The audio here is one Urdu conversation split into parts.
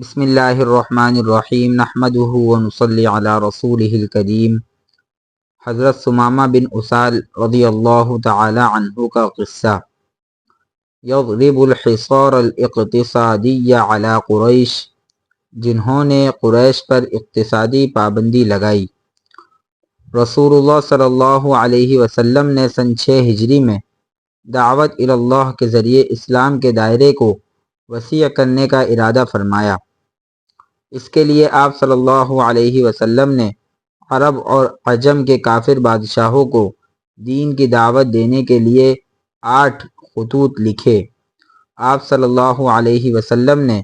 بسم اللہ الرحمن الرحیم نحمده ونصلی علی رسوله الکریم۔ حضرت سمامہ بن اسال رضی اللہ تعالی عنہ کا قصہ۔ یضرب الحصار الاقتصادی علی قریش، جنہوں نے قریش پر اقتصادی پابندی لگائی۔ رسول اللہ صلی اللہ علیہ وسلم نے سن چھ ہجری میں دعوت اللہ کے ذریعے اسلام کے دائرے کو وسیع کرنے کا ارادہ فرمایا۔ اس کے لیے آپ صلی اللہ علیہ وسلم نے عرب اور عجم کے کافر بادشاہوں کو دین کی دعوت دینے کے لیے آٹھ خطوط لکھے۔ آپ صلی اللہ علیہ وسلم نے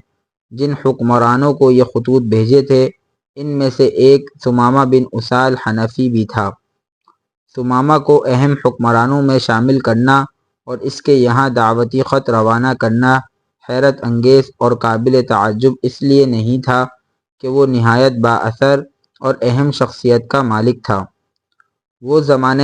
جن حکمرانوں کو یہ خطوط بھیجے تھے، ان میں سے ایک ثمامہ بن اسال حنفی بھی تھا۔ ثمامہ کو اہم حکمرانوں میں شامل کرنا اور اس کے یہاں دعوتی خط روانہ کرنا حیرت انگیز اور قابل تعجب اس لیے نہیں تھا کہ وہ نہایت با اثر اور اہم شخصیت کا مالک تھا۔ وہ زمانہ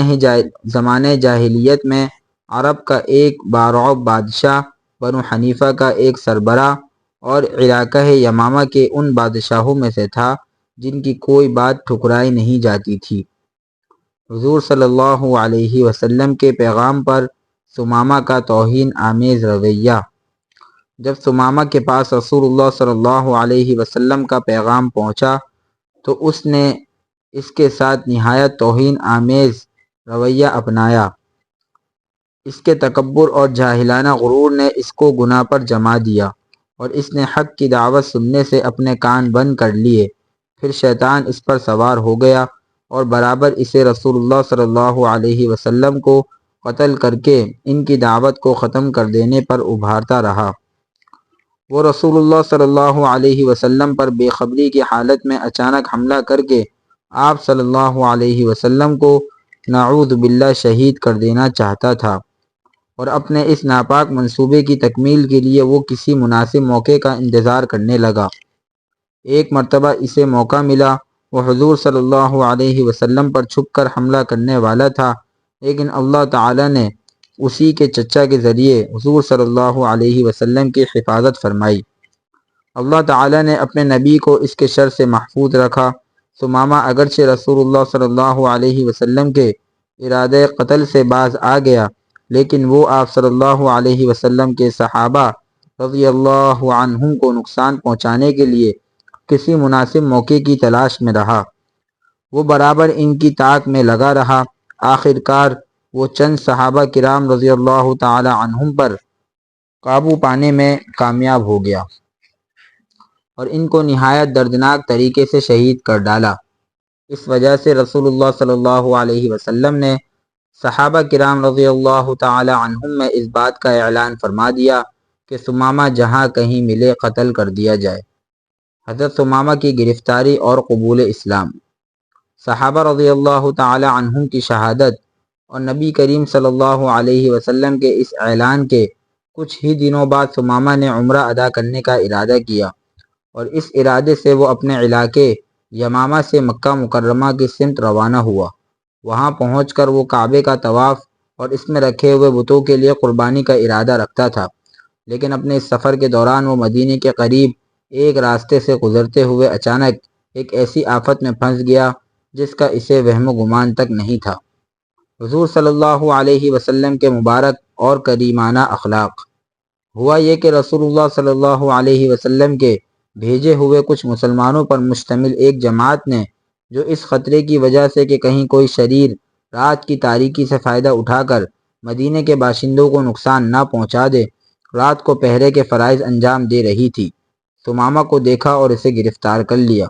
زمانہ جاہلیت میں عرب کا ایک بارعب بادشاہ، بنو حنیفہ کا ایک سربراہ اور علاقہ یمامہ کے ان بادشاہوں میں سے تھا جن کی کوئی بات ٹھکرائی نہیں جاتی تھی۔ حضور صلی اللہ علیہ وسلم کے پیغام پر سمامہ کا توہین آمیز رویہ۔ جب سمامہ کے پاس رسول اللہ صلی اللہ علیہ وسلم کا پیغام پہنچا تو اس نے اس کے ساتھ نہایت توہین آمیز رویہ اپنایا۔ اس کے تکبر اور جاہلانہ غرور نے اس کو گناہ پر جما دیا اور اس نے حق کی دعوت سننے سے اپنے کان بند کر لیے۔ پھر شیطان اس پر سوار ہو گیا اور برابر اسے رسول اللہ صلی اللہ علیہ وسلم کو قتل کر کے ان کی دعوت کو ختم کر دینے پر ابھارتا رہا۔ وہ رسول اللہ صلی اللہ علیہ وسلم پر بے خبری کی حالت میں اچانک حملہ کر کے آپ صلی اللہ علیہ وسلم کو نعوذ باللہ شہید کر دینا چاہتا تھا اور اپنے اس ناپاک منصوبے کی تکمیل کے لیے وہ کسی مناسب موقع کا انتظار کرنے لگا۔ ایک مرتبہ اسے موقع ملا، وہ حضور صلی اللہ علیہ وسلم پر چھپ کر حملہ کرنے والا تھا، لیکن اللہ تعالی نے اسی کے چچا کے ذریعے حضور صلی اللہ علیہ وسلم کی حفاظت فرمائی۔ اللہ تعالی نے اپنے نبی کو اس کے شر سے محفوظ رکھا۔ سمامہ اگرچہ رسول اللہ صلی اللہ علیہ وسلم کے ارادہ قتل سے باز آ گیا، لیکن وہ آپ صلی اللہ علیہ وسلم کے صحابہ رضی اللہ عنہم کو نقصان پہنچانے کے لیے کسی مناسب موقع کی تلاش میں رہا۔ وہ برابر ان کی طاق میں لگا رہا۔ آخر کار وہ چند صحابہ کرام رضی اللہ تعالی عنہم پر قابو پانے میں کامیاب ہو گیا اور ان کو نہایت دردناک طریقے سے شہید کر ڈالا۔ اس وجہ سے رسول اللہ صلی اللہ علیہ وسلم نے صحابہ کرام رضی اللہ تعالی عنہم میں اس بات کا اعلان فرما دیا کہ سمامہ جہاں کہیں ملے قتل کر دیا جائے۔ حضرت سمامہ کی گرفتاری اور قبول اسلام۔ صحابہ رضی اللہ تعالی عنہم کی شہادت اور نبی کریم صلی اللہ علیہ وسلم کے اس اعلان کے کچھ ہی دنوں بعد سمامہ نے عمرہ ادا کرنے کا ارادہ کیا اور اس ارادے سے وہ اپنے علاقے یمامہ سے مکہ مکرمہ کی سمت روانہ ہوا۔ وہاں پہنچ کر وہ کعبے کا طواف اور اس میں رکھے ہوئے بتوں کے لیے قربانی کا ارادہ رکھتا تھا۔ لیکن اپنے اس سفر کے دوران وہ مدینہ کے قریب ایک راستے سے گزرتے ہوئے اچانک ایک ایسی آفت میں پھنس گیا جس کا اسے وہم و گمان تک نہیں تھا۔ حضور صلی اللہ علیہ وسلم کے مبارک اور کریمانہ اخلاق۔ ہوا یہ کہ رسول اللہ صلی اللہ علیہ وسلم کے بھیجے ہوئے کچھ مسلمانوں پر مشتمل ایک جماعت نے جو اس خطرے کی وجہ سے کہ کہیں کوئی شریر رات کی تاریکی سے فائدہ اٹھا کر مدینہ کے باشندوں کو نقصان نہ پہنچا دے، رات کو پہرے کے فرائض انجام دے رہی تھی۔ سمامہ کو دیکھا اور اسے گرفتار کر لیا۔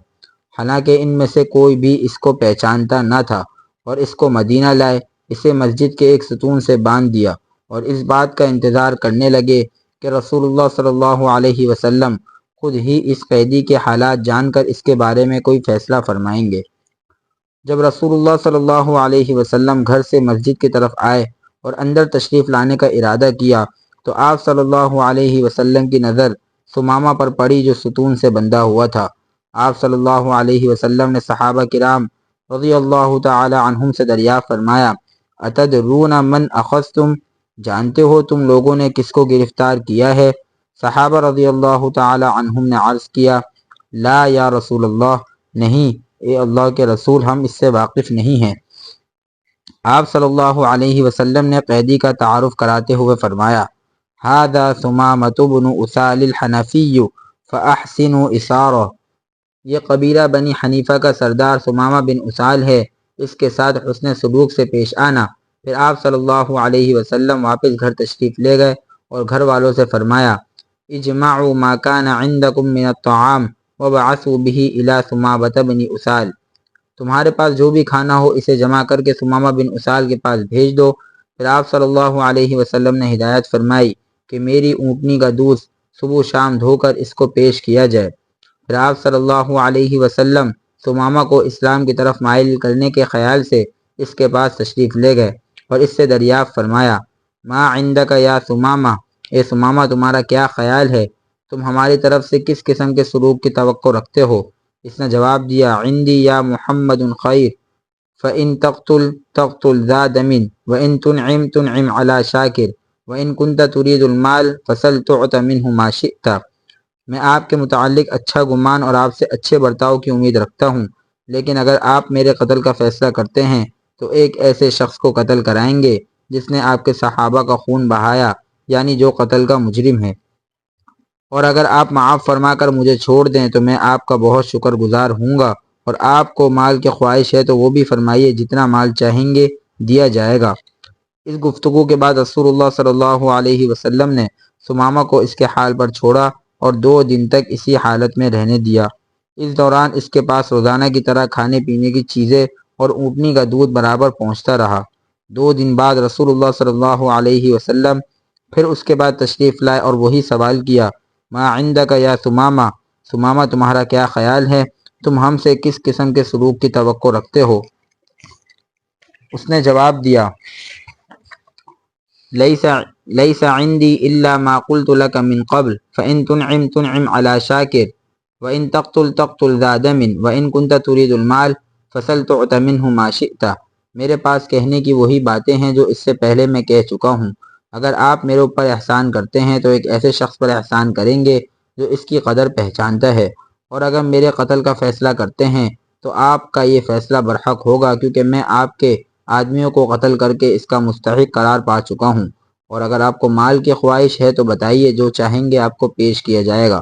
حالانکہ ان میں سے کوئی بھی اس کو پہچانتا نہ تھا اور اس کو مدینہ لائے۔ اسے مسجد کے ایک ستون سے باندھ دیا اور اس بات کا انتظار کرنے لگے کہ رسول اللہ صلی اللہ علیہ وسلم خود ہی اس قیدی کے حالات جان کر اس کے بارے میں کوئی فیصلہ فرمائیں گے۔ جب رسول اللہ صلی اللہ علیہ وسلم گھر سے مسجد کی طرف آئے اور اندر تشریف لانے کا ارادہ کیا تو آپ صلی اللہ علیہ وسلم کی نظر سمامہ پر پڑی جو ستون سے بندھا ہوا تھا۔ آپ صلی اللہ علیہ وسلم نے صحابہ کرام رضی اللہ تعالی عنہم سے دریافت فرمایا اتدرون من اخذتم؟ جانتے ہو تم لوگوں نے کس کو گرفتار کیا ہے؟ صحابہ رضی اللہ تعالی عنہم نے عرض کیا، لا یا رسول اللہ، نہیں، اے اللہ کے رسول، ہم اس سے واقف نہیں ہیں۔ آپ صلی اللہ علیہ وسلم نے قیدی کا تعارف کراتے ہوئے فرمایا هذا ثمامة بن اسال الحنفی، فاحسنوا اسارہ۔ یہ قبیلہ بنی حنیفہ کا سردار ثمامہ بن اسال ہے۔ اس کے ساتھ حسن سلوک سے پیش آنا۔ پھر آپ صلی اللہ علیہ وسلم واپس گھر تشریف لے گئے اور گھر والوں سے فرمایا، اجمعوا ما كان عندكم من الطعام وبعثوا به الى ثمامة بن اسال۔ تمہارے پاس جو بھی کھانا ہو اسے جمع کر کے ثمامہ بن اسال کے پاس بھیج دو۔ پھر آپ صلی اللہ علیہ وسلم نے ہدایت فرمائی کہ میری اونٹنی کا دودھ صبح شام دھو کر اس کو پیش کیا جائے۔ پھر آپ صلی اللہ علیہ وسلم ثمامہ کو اسلام کی طرف مائل کرنے کے خیال سے اس کے پاس تشریف لے گئے اور اس سے دریافت فرمایا، ما عندک یا ثمامہ اے ثمامہ تمہارا کیا خیال ہے؟ تم ہماری طرف سے کس قسم کے سلوک کی توقع رکھتے ہو؟ اس نے جواب دیا، عندی یا محمد خیر، فَإِن تقتل تقتل ذا دمن وَإِن تنعم تنعم على شاکر وَإِن كنت تريد المال فصل تعت منه ما شئت۔ میں آپ کے متعلق اچھا گمان اور آپ سے اچھے برتاؤ کی امید رکھتا ہوں۔ لیکن اگر آپ میرے قتل کا فیصلہ کرتے ہیں، تو ایک ایسے شخص کو قتل کرائیں گے جس نے آپ کے صحابہ کا خون بہایا یعنی جو قتل کا مجرم ہے۔ اور اگر آپ معاف فرما کر مجھے چھوڑ دیں، تو میں آپ کا بہت شکر گزار ہوں گا۔ اور آپ کو مال کی خواہش ہے، تو وہ بھی فرمائیے، جتنا مال چاہیں گے دیا جائے گا۔ اس گفتگو کے بعد رسول اللہ صلی اللہ علیہ وسلم نے سمامہ کو اس کے حال پر چھوڑا۔ اور دو دن تک اسی حالت میں رہنے دیا۔ اس دوران اس کے پاس روزانہ کی طرح کھانے پینے کی چیزیں اور اونٹنی کا دودھ برابر پہنچتا رہا۔ دو دن بعد رسول اللہ صلی اللہ علیہ وسلم پھر اس کے بعد تشریف لائے اور وہی سوال کیا، ما عندک یا سمامہ؟ سمامہ، تمہارا کیا خیال ہے؟ تم ہم سے کس قسم کے سلوک کی توقع رکھتے ہو؟ اس نے جواب دیا لیس لیس عندي الا ما قلت لك من قبل. فان تنعم تنعم على شاكر. وان تقتل تقتل ذا دم وان كنت تريد المال فصل تعت منه ما شئت. میرے پاس کہنے کی وہی باتیں ہیں جو اس سے پہلے میں کہہ چکا ہوں۔ اگر آپ میرے اوپر احسان کرتے ہیں تو ایک ایسے شخص پر احسان کریں گے جو اس کی قدر پہچانتا ہے۔ اور اگر میرے قتل کا فیصلہ کرتے ہیں تو آپ کا یہ فیصلہ برحق ہوگا کیونکہ میں آپ کے آدمیوں کو قتل کر کے اس کا مستحق قرار پا چکا ہوں۔ اور اگر آپ کو مال کی خواہش ہے تو بتائیے، جو چاہیں گے آپ کو پیش کیا جائے گا۔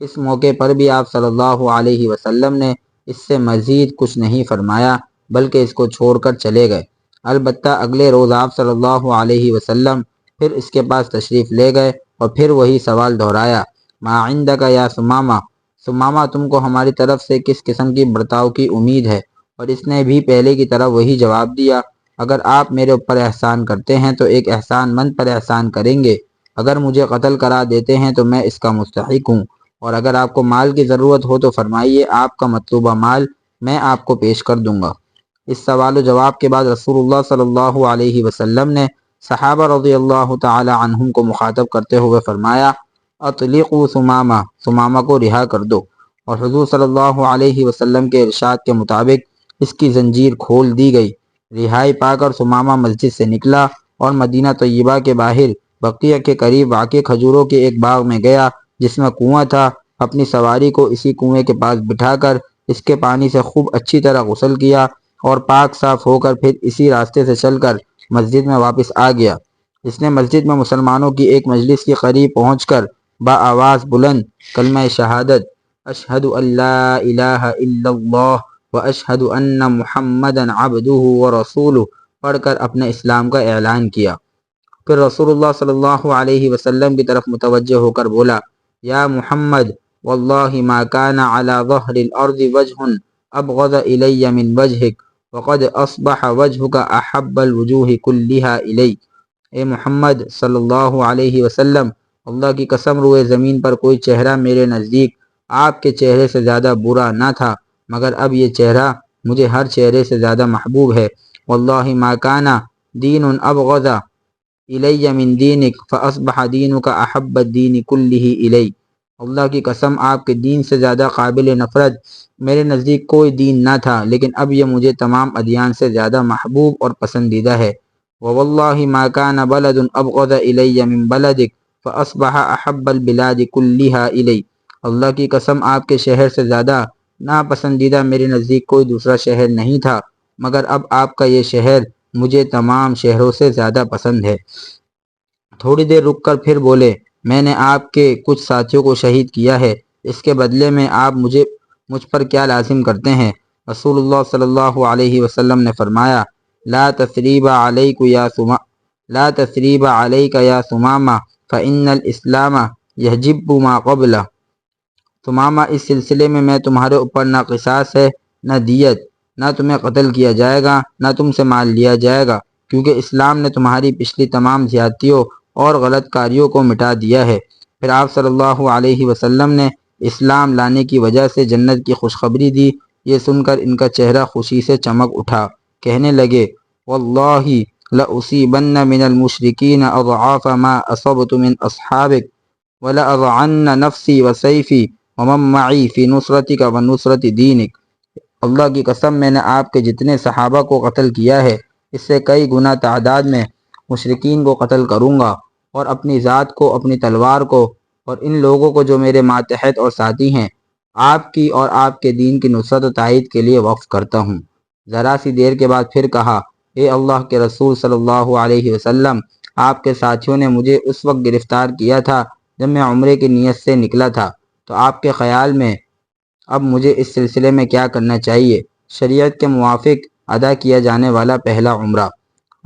اس موقع پر بھی آپ صلی اللہ علیہ وسلم نے اس سے مزید کچھ نہیں فرمایا، بلکہ اس کو چھوڑ کر چلے گئے۔ البتہ اگلے روز آپ صلی اللہ علیہ وسلم پھر اس کے پاس تشریف لے گئے اور پھر وہی سوال دہرایا۔ ما عندک یا سمامہ؟ سمامہ، تم کو ہماری طرف سے کس قسم کی برتاؤ کی امید ہے؟ اور اس نے بھی پہلے کی طرح وہی جواب دیا۔ اگر آپ میرے اوپر احسان کرتے ہیں تو ایک احسان مند پر احسان کریں گے۔ اگر مجھے قتل کرا دیتے ہیں تو میں اس کا مستحق ہوں۔ اور اگر آپ کو مال کی ضرورت ہو تو فرمائیے، آپ کا مطلوبہ مال میں آپ کو پیش کر دوں گا۔ اس سوال و جواب کے بعد رسول اللہ صلی اللہ علیہ وسلم نے صحابہ رضی اللہ تعالی عنہم کو مخاطب کرتے ہوئے فرمایا اطلیق و سمامہ سمامہ کو رہا کر دو۔ اور حضور صلی اللہ علیہ وسلم کے ارشاد کے مطابق اس کی زنجیر کھول دی گئی۔ رہائی پا کر سمامہ مسجد سے نکلا اور مدینہ طیبہ کے باہر بقیہ کے قریب واقع کھجوروں کے ایک باغ میں گیا جس میں کنواں تھا۔ اپنی سواری کو اسی کنویں کے پاس بٹھا کر اس کے پانی سے خوب اچھی طرح غسل کیا اور پاک صاف ہو کر پھر اسی راستے سے چل کر مسجد میں واپس آ گیا۔ اس نے مسجد میں مسلمانوں کی ایک مجلس کے قریب پہنچ کر با آواز بلند کلمہ شہادت اشہد اللہ الہ الا اللہ و اشہد ان محمد عبدہ و رسول پڑھ کر اپنے اسلام کا اعلان کیا۔ پھر رسول اللہ صلی اللہ علیہ وسلم کی طرف متوجہ ہو کر بولا، یا محمد، واللہ ما کان علی ظہر الارض وجہ ابغض الی من وجہک، وقد اصبح وجہک احب الوجوہ کلہا الی۔ اے محمد صلی اللہ علیہ وسلم، اللہ کی قسم، روئے زمین پر کوئی چہرہ میرے نزدیک آپ کے چہرے سے زیادہ برا نہ تھا۔ مگر اب یہ چہرہ مجھے ہر چہرے سے زیادہ محبوب ہے۔ واللہ ما کانا دین ابغض الی من دینک فاصبح دینک احب الدین کلہ الی۔ اللہ کی قسم، آپ کے دین سے زیادہ قابل نفرت میرے نزدیک کوئی دین نہ تھا، لیکن اب یہ مجھے تمام ادیان سے زیادہ محبوب اور پسندیدہ ہے۔ واللہ ما کان بلد ابغض الی من بلدک فأصبح احب البلاد کلیہا الی۔ اللہ کی قسم، آپ کے شہر سے زیادہ ناپسندیدہ میرے نزدیک کوئی دوسرا شہر نہیں تھا، مگر اب آپ کا یہ شہر مجھے تمام شہروں سے زیادہ پسند ہے۔ تھوڑی دیر رک کر پھر بولے، میں نے آپ کے کچھ ساتھیوں کو شہید کیا ہے، اس کے بدلے میں آپ مجھے، مجھ پر کیا لازم کرتے ہیں؟ رسول اللہ صلی اللہ علیہ وسلم نے فرمایا، لا تثریب علیک یا سما، لا تثریب علیک یا سمامہ، فإن الاسلام یحجب ما قبل اس سلسلے میں میں تمہارے اوپر نہ قصاص ہے، نہ دیت، نہ تمہیں قتل کیا جائے گا، نہ تم سے مال لیا جائے گا، کیونکہ اسلام نے تمہاری پچھلی تمام زیادتیوں اور غلط کاریوں کو مٹا دیا ہے۔ پھر آپ صلی اللہ علیہ وسلم نے اسلام لانے کی وجہ سے جنت کی خوشخبری دی۔ یہ سن کر ان کا چہرہ خوشی سے چمک اٹھا۔ کہنے لگے، واللہ لأصیبن من المشرکین اضعاف ما اصبت من اصحابک، ولأضعن نفسی وسیفی معی فی نصرتک ونصرت دینک اللہ کی قسم میں نے آپ کے جتنے صحابہ کو قتل کیا ہے، اس سے کئی گنا تعداد میں مشرقین کو قتل کروں گا اور اپنی ذات کو، اپنی تلوار کو اور ان لوگوں کو جو میرے ماتحت اور ساتھی ہیں، آپ کی اور آپ کے دین کی نصرت و تائید کے لیے وقف کرتا ہوں۔ ذرا سی دیر کے بعد پھر کہا، اے اللہ کے رسول صلی اللہ علیہ وسلم، آپ کے ساتھیوں نے مجھے اس وقت گرفتار کیا تھا جب میں عمرے کی نیت سے نکلا تھا۔ تو آپ کے خیال میں اب مجھے اس سلسلے میں کیا کرنا چاہیے؟ شریعت کے موافق ادا کیا جانے والا پہلا عمرہ۔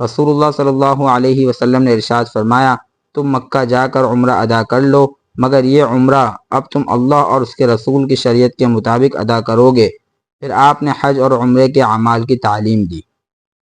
رسول اللہ صلی اللہ علیہ وسلم نے ارشاد فرمایا، تم مکہ جا کر عمرہ ادا کر لو، مگر یہ عمرہ اب تم اللہ اور اس کے رسول کی شریعت کے مطابق ادا کرو گے۔ پھر آپ نے حج اور عمرے کے اعمال کی تعلیم دی۔